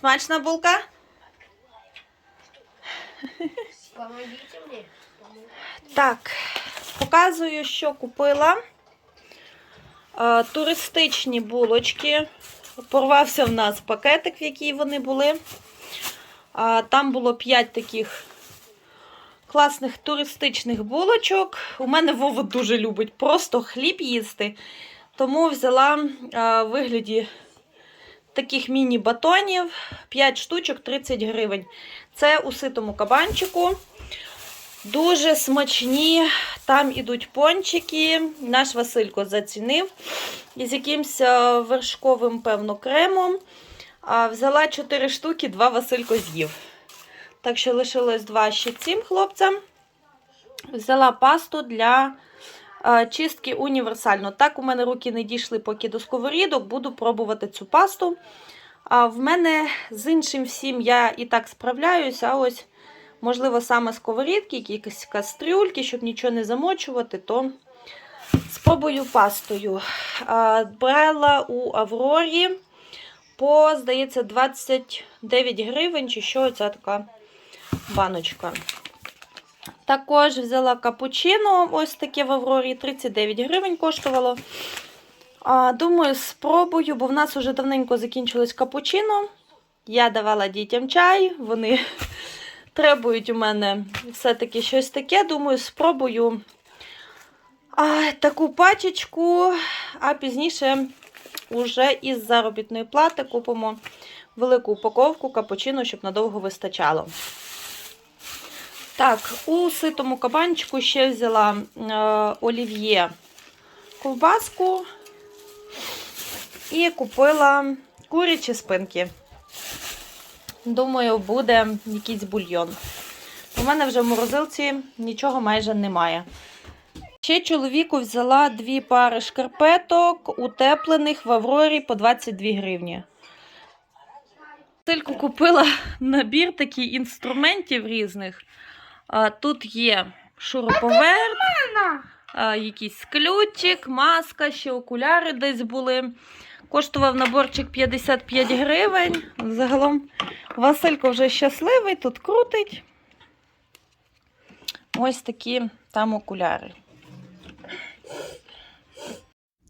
Смачна булка? Помогите мне. Так, показую, що купила. Е, туристичні булочки. Порвався в нас пакетик, в який вони були. Там було 5 таких класних туристичних булочок. У мене Вова дуже любить просто хліб їсти. Тому взяла е, в вигляді таких міні-батонів 5 штучок 30 гривень. Це у ситому кабанчику. Дуже смачні. Там ідуть пончики. Наш Василько зацінив. Із якимось е, вершковим, певно, кремом. Взяла 4 штуки, 2 Василько з'їв. Так що лишилось 2 ще цим хлопцям. Взяла пасту для чистки універсально. Так, у мене руки не дійшли поки до сковорідок, буду пробувати цю пасту. А в мене з іншим всім я і так справляюся. А ось можливо, саме сковорідки, якісь кастрюльки, щоб нічого не замочувати, то спробую пастою. Брала у Аврорі по, здається, 29 гривень, чи що ця така баночка. Також взяла капучино, ось таке в Аврорі, 39 гривень коштувало. А, Думаю, спробую, бо в нас вже давненько закінчилось капучино. Я давала дітям чай, вони требують у мене все-таки щось таке. Думаю, спробую а, таку пачечку, а пізніше вже із заробітної плати купимо велику упаковку капучино, щоб надовго вистачало. Так, у ситому кабанчику ще взяла е, олів'є ковбаску і купила курячі спинки. Думаю, буде якийсь бульйон. У мене вже в морозилці нічого майже немає. Ще чоловіку взяла дві пари шкарпеток, утеплених в Аврорі по 22 гривні. Тільки купила набір таких інструментів різних. Тут є шуруповерт, якийсь ключик, маска, ще окуляри десь були. Коштував наборчик 55 гривень. Загалом Василько вже щасливий, тут крутить. Ось такі там окуляри.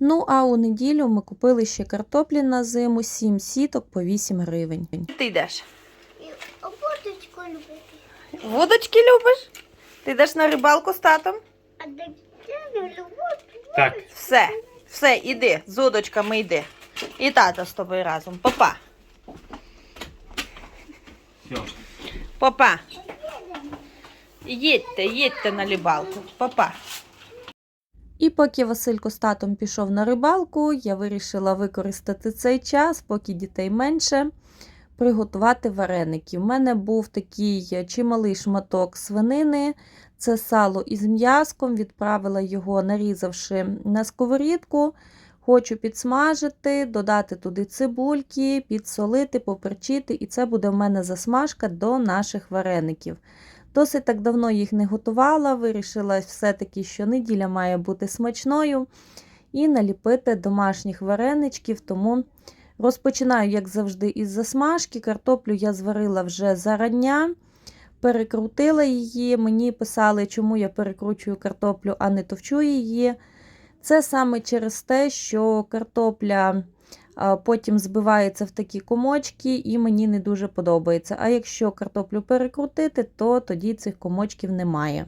Ну, а у неділю ми купили ще картоплі на зиму, 7 сіток по 8 гривень. Ти йдеш? А водочку Водочки любиш? Ти йдеш на рибалку з татом? А де я люблю воду? Так, Все, все, іди, з удочками йди. І тато з тобою разом. Папа. все. Папа. Їдьте, їдьте на рибалку. Папа. І поки Василько з татом пішов на рибалку, я вирішила використати цей час, поки дітей менше, приготувати вареники. У мене був такий чималий шматок свинини, це сало із м'язком, відправила його, нарізавши на сковорідку. Хочу підсмажити, додати туди цибульки, підсолити, поперчити, і це буде в мене засмажка до наших вареників. Досить так давно їх не готувала, вирішила все-таки, що неділя має бути смачною, і наліпити домашніх вареничків, тому розпочинаю, як завжди, із засмажки. Картоплю я зварила вже зарання, перекрутила її. Мені писали, чому я перекручую картоплю, а не товчу її. Це саме через те, що картопля потім збивається в такі комочки, і мені не дуже подобається. А якщо картоплю перекрутити, то тоді цих комочків немає.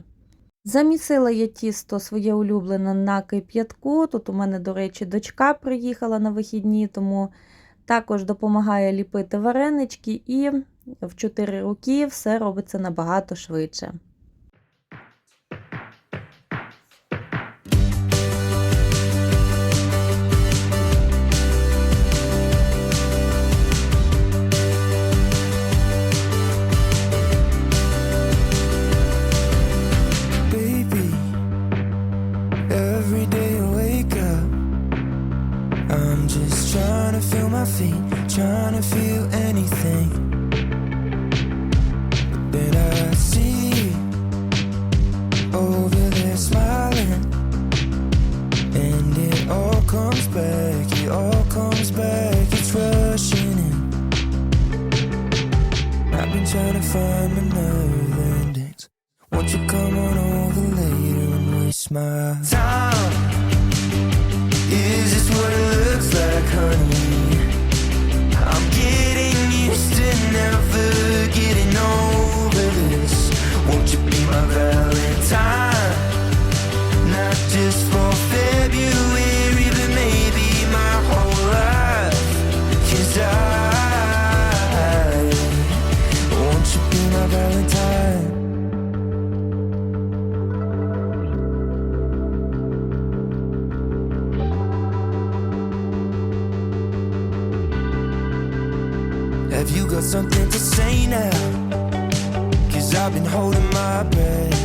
Замісила я тісто своє улюблене на кип'ятку. Тут у мене, до речі, дочка приїхала на вихідні, тому також допомагає ліпити варенички, і в 4 роки все робиться набагато швидше. Something to say now? Cause I've been holding my breath.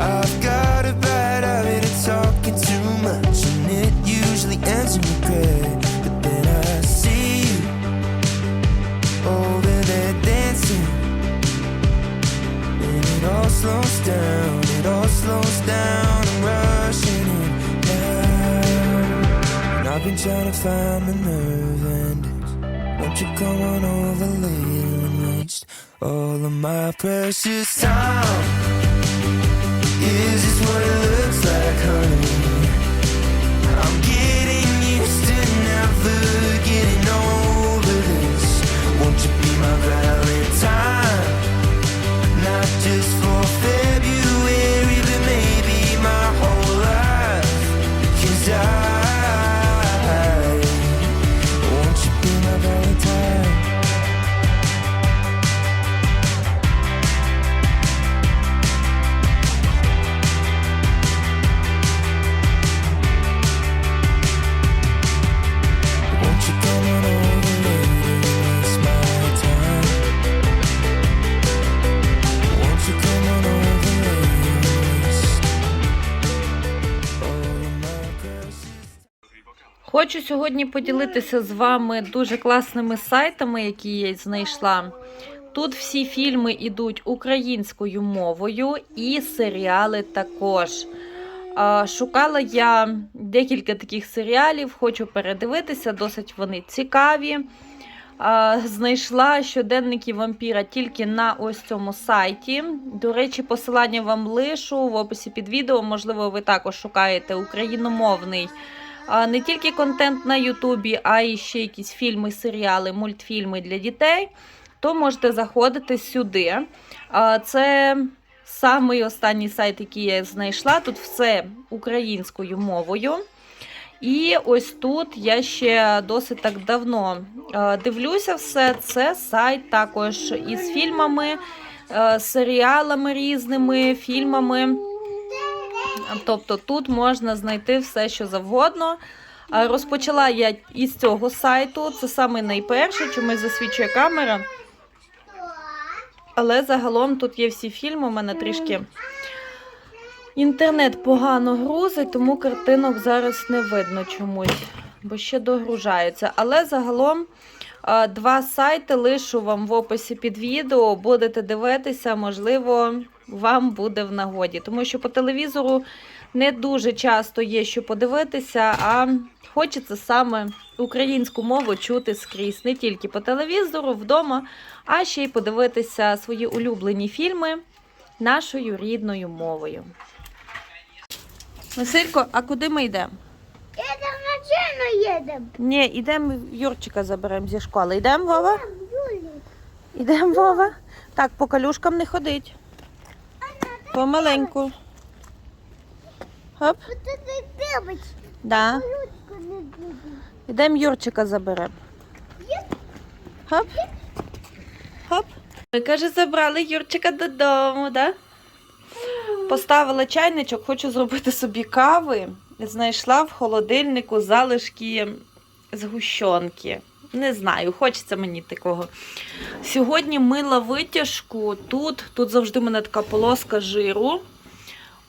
I've got a bad habit of talking too much, and it usually ends in regret. But then I see you over there dancing, and it all slows down, it all slows down, I'm rushing in now. And I've been trying to find the nerve endings. Won't you come on over later and waste all of my precious time? Is this what Хочу сьогодні поділитися з вами дуже класними сайтами, які я знайшла. Тут всі фільми йдуть українською мовою і серіали також. Шукала я декілька таких серіалів, хочу передивитися, досить вони цікаві. Знайшла щоденники вампіра тільки на ось цьому сайті. До речі, посилання вам лишу в описі під відео. Можливо, ви також шукаєте україномовний не тільки контент на Ютубі, а і ще якісь фільми, серіали, мультфільми для дітей, то можете заходити сюди. Це самий останній сайт, який я знайшла. Тут все українською мовою. І ось тут я ще досить так давно дивлюся все. Це сайт також із фільмами, серіалами різними, фільмами. Тобто тут можна знайти все, що завгодно. Розпочала я із цього сайту. Це саме найперше, чомусь засвідчує камера. Але загалом тут є всі фільми. У мене трішки інтернет погано грузить, тому картинок зараз не видно чомусь, бо ще догружається. Але загалом два сайти лишу вам в описі під відео. Будете дивитися, можливо, вам буде в нагоді. Тому що по телевізору не дуже часто є що подивитися, а хочеться саме українську мову чути скрізь, не тільки по телевізору, вдома, а ще й подивитися свої улюблені фільми нашою рідною мовою. Василько, а куди ми йдемо? Едем на едем. Ні, йдемо Юрчика заберемо зі школи. Йдемо, Вова? Йдемо, Вова. Так, по калюшкам не ходить. Помаленьку. Хоп, да. Йдемо Юрчика заберемо. Хоп. Хоп. Ми, каже, забрали Юрчика додому, да? Поставила чайничок, хочу зробити собі кави. Знайшла в холодильнику залишки згущенки. Не знаю, хочеться мені такого. Сьогодні мила витяжку тут. Тут завжди мене така полоска жиру.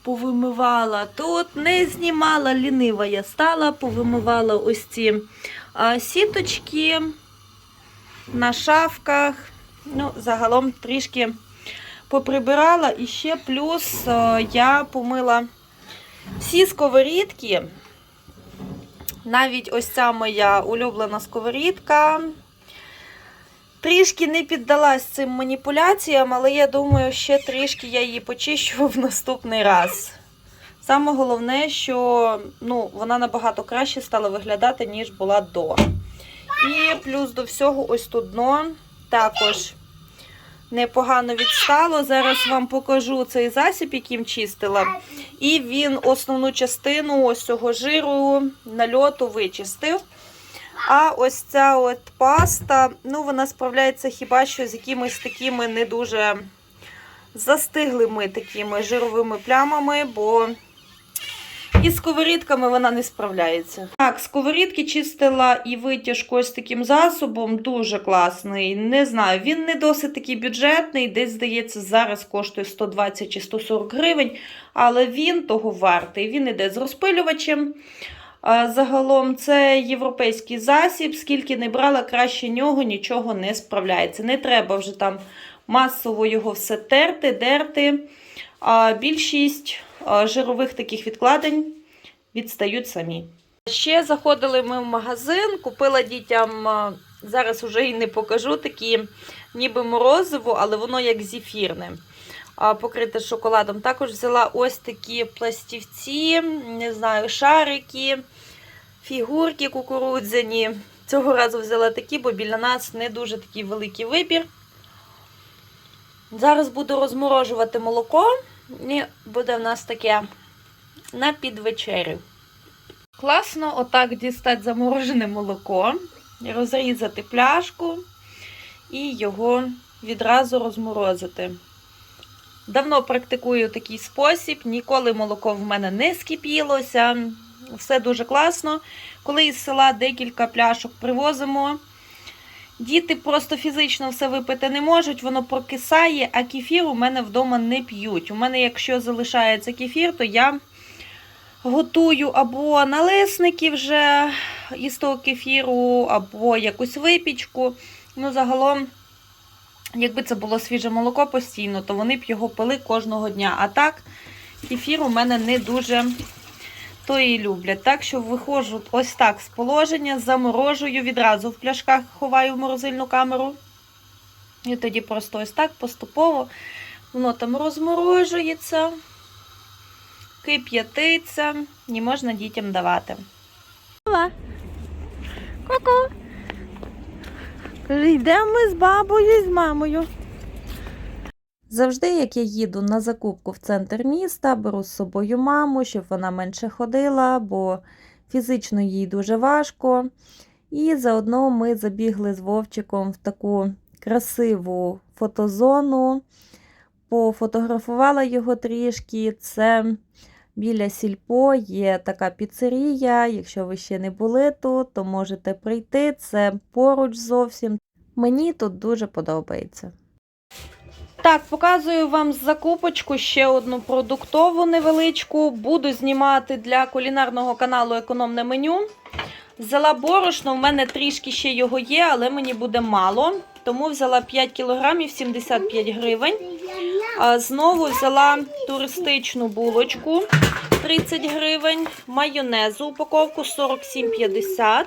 Повимивала тут, не знімала, лінива я стала, повимивала ось ці а, сіточки на шафках. Ну, загалом трішки поприбирала. І ще плюс е, я помила всі сковорідки. Навіть ось ця моя улюблена сковорідка. Трішки не піддалась цим маніпуляціям, але я думаю, ще трішки я її почищу в наступний раз. Саме головне, що ну, вона набагато краще стала виглядати, ніж була до. І плюс до всього, ось тут дно також непогано відстало. Зараз вам покажу цей засіб, яким чистила. І він основну частину ось цього жиру нальоту вичистив. А ось ця от паста, ну вона справляється хіба що з якимись такими не дуже застиглими такими жировими плямами, бо і з сковорідками вона не справляється. Так, сковорідки чистила і витяжку ось таким засобом. Дуже класний. Не знаю, він не досить такий бюджетний, десь, здається, зараз коштує 120 чи 140 гривень, але він того вартий. Він іде з розпилювачем. Загалом це європейський засіб, скільки не брала, краще нього нічого не справляється. Не треба вже там масово його все терти, дерти. А більшість жирових таких відкладень відстають самі. Ще заходили ми в магазин, купила дітям, зараз уже і не покажу, такі ніби морозиво, але воно як зефірне. Покрите шоколадом. Також взяла ось такі пластівці, не знаю, шарики, фігурки кукурудзяні. Цього разу взяла такі, бо біля нас не дуже такий великий вибір. Зараз буду розморожувати молоко. І буде в нас таке на підвечерю. Класно отак дістати заморожене молоко, розрізати пляшку і його відразу розморозити. Давно практикую такий спосіб, ніколи молоко в мене не скипілося. Все дуже класно. Коли із села декілька пляшок привозимо, діти просто фізично все випити не можуть, воно прокисає, а кефір у мене вдома не п'ють. У мене, якщо залишається кефір, то я готую або налисники вже із того кефіру, або якусь випічку. Ну, загалом. Якби це було свіже молоко постійно, то вони б його пили кожного дня. А так, кефір у мене не дуже то і люблять. Так що виходжу ось так з положення, заморожую, відразу в пляшках ховаю в морозильну камеру. І тоді просто ось так поступово воно там розморожується, кип'ятиться і можна дітям давати. Ку-ку! Йдемо ми з бабою і з мамою. Завжди, як я їду на закупку в центр міста, беру з собою маму, щоб вона менше ходила, бо фізично їй дуже важко. І заодно ми забігли з Вовчиком в таку красиву фотозону, пофотографувала його трішки. Це біля сільпо є така піцерія. Якщо ви ще не були тут, то можете прийти. Це поруч зовсім. Мені тут дуже подобається. Так, показую вам закупочку ще одну продуктову невеличку. Буду знімати для кулінарного каналу економне меню. Взяла борошно, в мене трішки ще його є, але мені буде мало. Тому взяла 5 кілограмів 75 гривень. Знову взяла туристичну булочку 30 гривень, майонезу упаковку 47,50.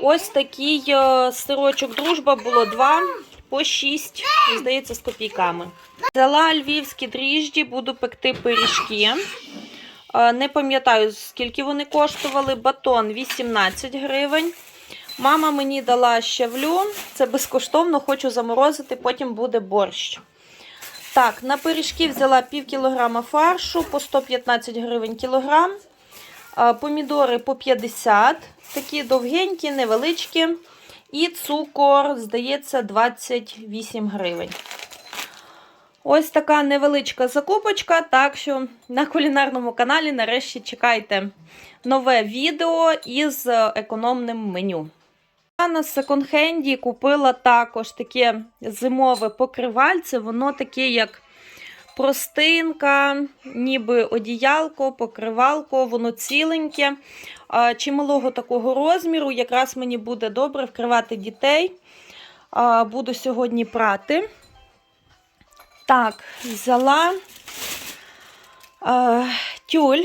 Ось такий е, сирочок дружба було 2 по 6, здається, з копійками. Взяла львівські дріжджі, буду пекти пиріжки. Е, Не пам'ятаю, скільки вони коштували. Батон 18 гривень. Мама мені дала щавлю, це безкоштовно, хочу заморозити, потім буде борщ. Так, на пиріжки взяла пів кілограма фаршу по 115 гривень кілограм. Помідори по 50, такі довгенькі, невеличкі. І цукор, здається, 28 гривень. Ось така невеличка закупочка. Так що на кулінарному каналі нарешті чекайте нове відео із економним меню. Я на секонд-хенді купила також таке зимове покривальце. Воно таке, як простинка, ніби одіялко, покривалко, воно ціленьке, чималого такого розміру. Якраз мені буде добре вкривати дітей. Буду сьогодні прати. Так, взяла тюль.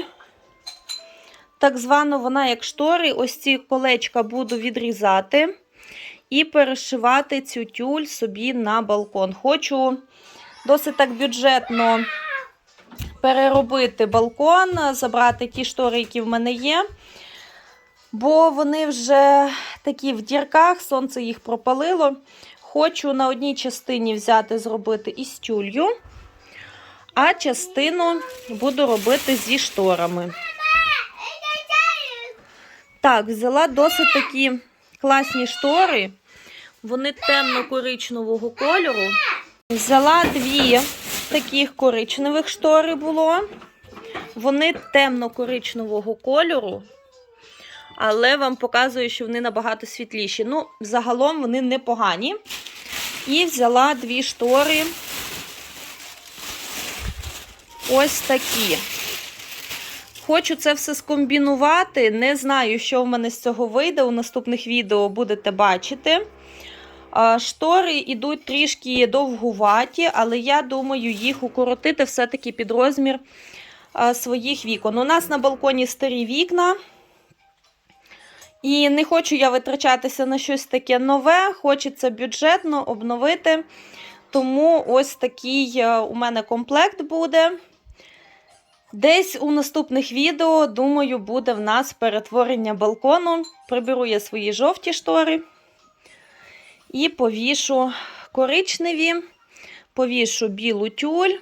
Так звано вона як штори. Ось ці колечка буду відрізати. і перешивати цю тюль собі на балкон. Хочу досить так бюджетно переробити балкон, забрати ті штори, які в мене є. Бо вони вже такі в дірках, сонце їх пропалило. Хочу на одній частині взяти, зробити із тюлью, а частину буду робити зі шторами. Так, взяла досить такі класні штори. Вони темно-коричневого кольору. Взяла дві таких коричневих штори було. Вони темно-коричневого кольору, але вам показую, що вони набагато світліші. Ну, загалом вони непогані. І взяла дві штори. Ось такі. Хочу це все скомбінувати. Не знаю, що в мене з цього вийде. У наступних відео будете бачити. Штори йдуть трішки довгуваті, але я думаю, їх укоротити все-таки під розмір своїх вікон. У нас на балконі старі вікна. І не хочу я витрачатися на щось таке нове, хочеться бюджетно обновити. Тому ось такий е, у мене комплект буде. Десь у наступних відео, думаю, буде в нас перетворення балкону. Приберу я свої жовті штори і повішу коричневі, повішу білу тюль.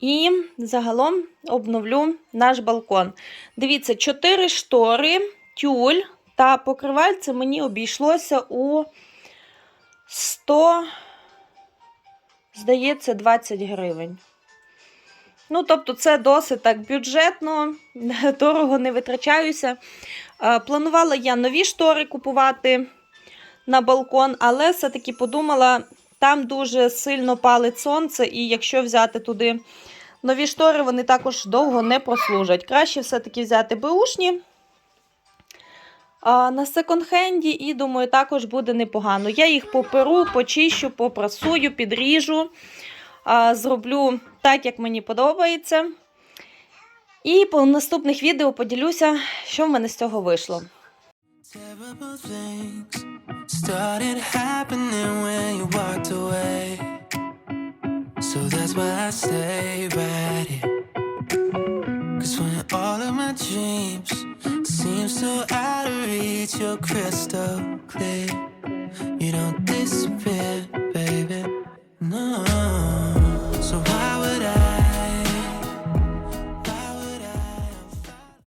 І загалом обновлю наш балкон. Дивіться, 4 штори, тюль та покривальце мені обійшлося у 100, здається, 20 гривень. Ну, тобто, це досить так бюджетно, дорого не витрачаюся. Е, Планувала я нові штори купувати на балкон, але все-таки подумала, там дуже сильно палить сонце, і якщо взяти туди нові штори, вони також довго не прослужать. Краще все-таки взяти беушні на секонд-хенді, і думаю, також буде непогано. Я їх поперу, почищу, попрасую, підріжу, зроблю так, як мені подобається. І по наступних відео поділюся, що в мене з цього вийшло. Terrible things started happening when you walked away. So that's why I stay right here. Cause when all of my dreams seem so out of reach, you're crystal clear. You don't disappear, baby. No. So why would I?